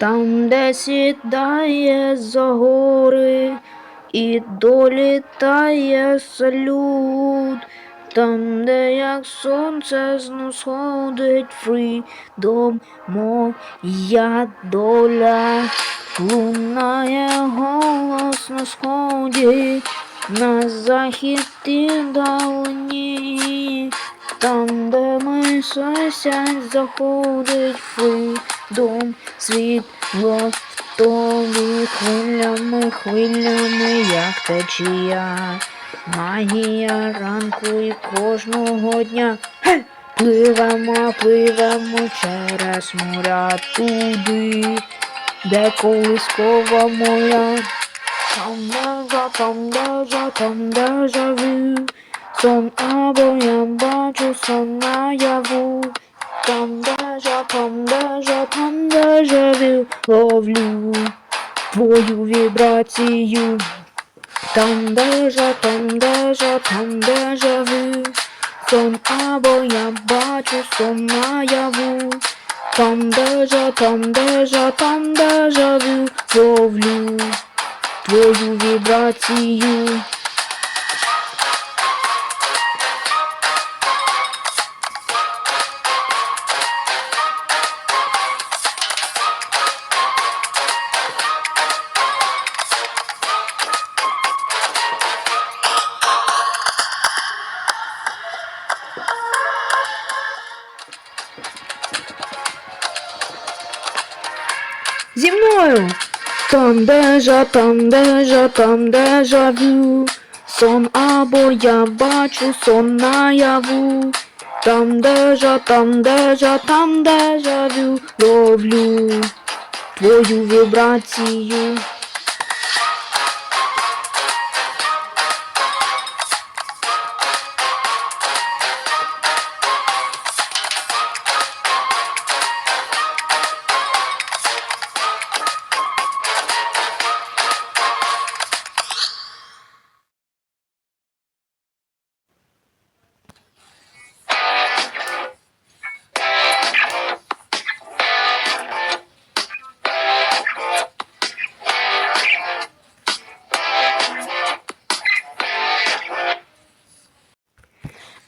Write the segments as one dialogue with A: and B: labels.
A: Там, де сідає за гори і долітає салют, там, де як сонце знов сходить фрідом, моя доля, лунає голос на сході, на захід і далині, там, де ми сосять, заходить фрідом, світло в тобі хвилями, хвилями, як течія. Магія ранку і кожного дня. Гей! Пливемо, пливемо через моря туди, де колискова моя. Там дежа, там дежа, там дежа вю. Сон або я бачу сон наяву. Там дежа, там дежа, там дежа. Ловлю твою вібрацію. Там дежа, там дежа, там дежа. Сон або я бачу сон наяву. Там дежа, там дежа, там дежа. Ловлю твою вібрацію. Зі мною. Там дежа, там дежа, там дежавю. Сон або я бачу сон наяву. Там дежа, там дежа, там дежавю. Ловлю твою вібрацію.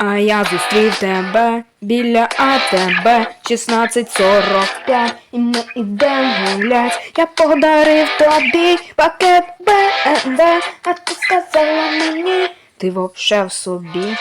A: А я зустрів тебе біля АТБ. 16.45 І ми ідемо гулять. Я подарив тобі пакет БНД, А ти сказала мені Ти вообще в собі